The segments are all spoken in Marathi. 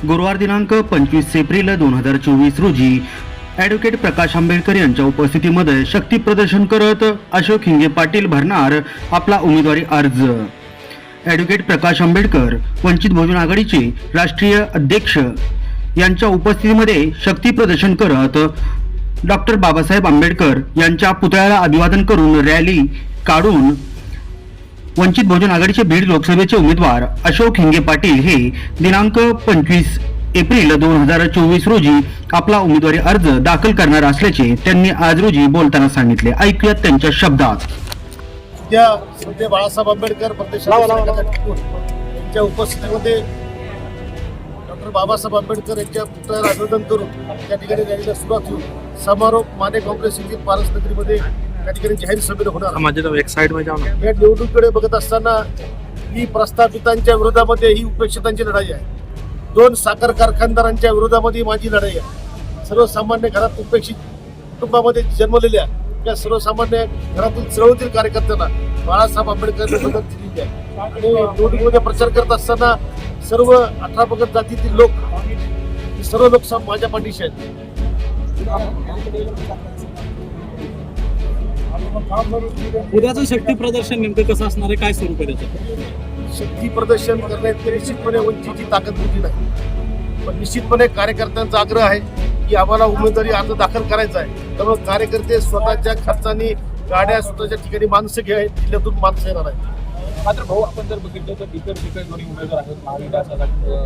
गुरुवार दिनांक पंचवीस एप्रिल दोन हजार चोवीस रोजी ॲडव्होकेट प्रकाश आंबेडकर यांच्या उपस्थितीमध्ये शक्ती प्रदर्शन करत अशोक हिंगे पाटील भरणार आपला उमेदवारी अर्ज. ॲडव्होकेट प्रकाश आंबेडकर वंचित बहुजन आघाडीचे राष्ट्रीय अध्यक्ष यांच्या उपस्थितीमध्ये शक्ती प्रदर्शन करत डॉक्टर बाबासाहेब आंबेडकर यांच्या पुतळ्याला अभिवादन करून रॅली काढून वंचित बहुजन आघाडीचे बीड लोकसभेचे उमेदवार अशोक हिंगे पाटील हे दिनांक पंचवीस एप्रिल दोन हजार चोवीस रोजी आपला उमेदवारी अर्ज दाखल करणार असल्याचे त्यांनी आज रोजी बोलताना सांगितले. ऐकूयात त्यांच्या शब्दात. उद्या सध्या बाळासाहेब आंबेडकर प्रदेश यांच्या उपस्थितीमध्ये डॉक्टर बाबासाहेब आंबेडकर यांच्या पुतळ्याला अभिवादन करून त्या ठिकाणी रॅलीला सुरुवात होईल समारोप माने काँग्रेस येथील पारसनगरीमध्ये ठिकाणी जाहीर सभेला होणार. माझे एक साइड में जाओ ना या निवडणुकीकडे बघत असताना ही प्रस्थापितांच्या विरोधामध्ये ही उपेक्षितांची लढाई आहे. दोन साखर कारखानदारांच्या विरोधामध्ये माझी लढाई आहे. सर्वसामान्य घरात उपेक्षित कुटुंबामध्ये जन्मलेल्या त्या सर्वसामान्य घरातील चळवळीतील कार्यकर्त्यांना बाळासाहेब आंबेडकरांनी मदत दिलेली आहे. आणि निवडणुकीमध्ये प्रचार करत असताना सर्व अठरा पगत जातीतील लोक हे सर्व लोक माझ्या पाठीशी आहेत. उद्याचं शक्ती प्रदर्शन नेमकं कसं असणार आहे? काय स्वरूप आहे त्याचं? शक्ती प्रदर्शन करण्यात निश्चितपणे वंचितची ताकद होती नाही. पण निश्चितपणे कार्यकर्त्यांचा आग्रह आहे की आम्हाला उमेदवारी अर्ज दाखल करायचा आहे. त्यामुळे कार्यकर्ते स्वतःच्या खर्चाने गाड्या स्वतःच्या ठिकाणी माणसं घ्या जिल्ह्यातून माणसं येणार आहेत. मात्र भाऊ आपण जर बघितलं तर इतर ठिकाणी दोन्ही उमेदवार आहेत महाविकास आघाडी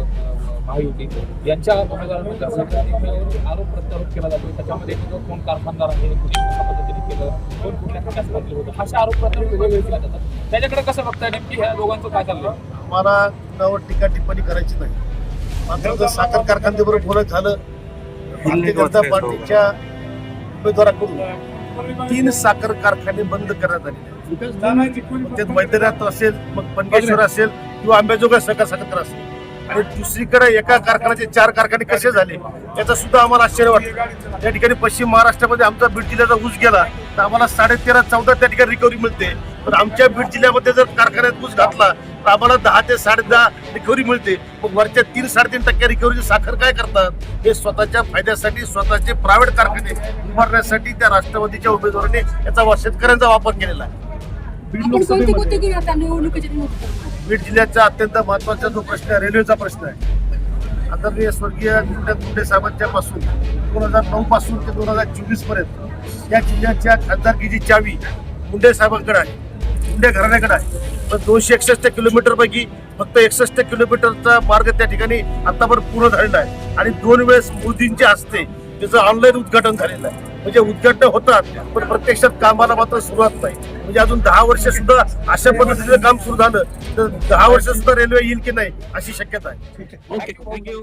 महायुती यांच्या उमेदवारांवर सरकारवर आरोप प्रत्यारोप केला जातो त्याच्यामध्ये कोण कारखानदार आहे कुणी कशा पद्धतीने केलं कोण कुठल्या ठिकाणी बांधले होतं असे आरोप प्रत्यारोप वेगवेगळे केले जातात. त्याच्याकडे कसं बघताय नेमकी ह्या दोघांचं काय चाललंय? आम्हाला कुणावर टीका टिप्पणी करायची नाही. मात्र जर साखर कारखान्याबरोबर बोलत झालं भारतीय जनता पार्टीच्या उमेदवाराकडून तीन साखर कारखाने बंद करण्यात आले त्यात वैद्यनाथ असेल मग पंगेश्वर असेल किंवा आंबेजोगाई सहकार साखर असेल. आणि दुसरीकडे एका कारखान्याचे चार कारखाने कसे झाले याचं सुद्धा आम्हाला आश्चर्य वाटतं. त्या ठिकाणी पश्चिम महाराष्ट्रामध्ये आमचा बीड जिल्ह्याचा ऊस गेला तर आम्हाला साडे तेरा चौदा त्या ठिकाणी रिकव्हरी मिळते. पण आमच्या बीड जिल्ह्यामध्ये जर कारखान्यात ऊस घातला तर आम्हाला दहा ते साडे दहा रिकव्हरी मिळते. मग वरच्या तीन साडेतीन टक्के रिकव्हरीची साखर काय करतात हे स्वतःच्या फायद्यासाठी स्वतःचे प्रायव्हेट कारखाने उभारण्यासाठी त्या राष्ट्रवादीच्या उमेदवाराने याचा शेतकऱ्यांचा वापर केलेला आहे. बीड जिल्ह्याचा अत्यंत महत्त्वाचा जो प्रश्न आहे रेल्वेचा प्रश्न आहे. आदरणीय स्वर्गीय निवृत्त मुंडे साहेबांच्या पासून दोन हजार नऊ पासून ते दोन हजार चोवीसपर्यंत या जिल्ह्याच्या खासदारकीची चावी मुंडे साहेबांकडे आहे मुंडे घराण्याकडे आहे. पण दोनशे एकसष्ट किलोमीटर पैकी फक्त एकसष्ट किलोमीटरचा मार्ग त्या ठिकाणी आतापर्यंत पूर्ण झालेला आहे. आणि दोन वेळेस मोदींच्या हस्ते त्याचं ऑनलाईन उद्घाटन झालेलं आहे. म्हणजे उद्घाटन होतात पण प्रत्यक्षात कामाला मात्र सुरुवात नाही. म्हणजे अजून दहा वर्ष सुद्धा अशा पद्धतीचं काम सुरू झालं तर दहा वर्ष सुद्धा रेल्वे येईल की नाही अशी शक्यता आहे. Okay thank you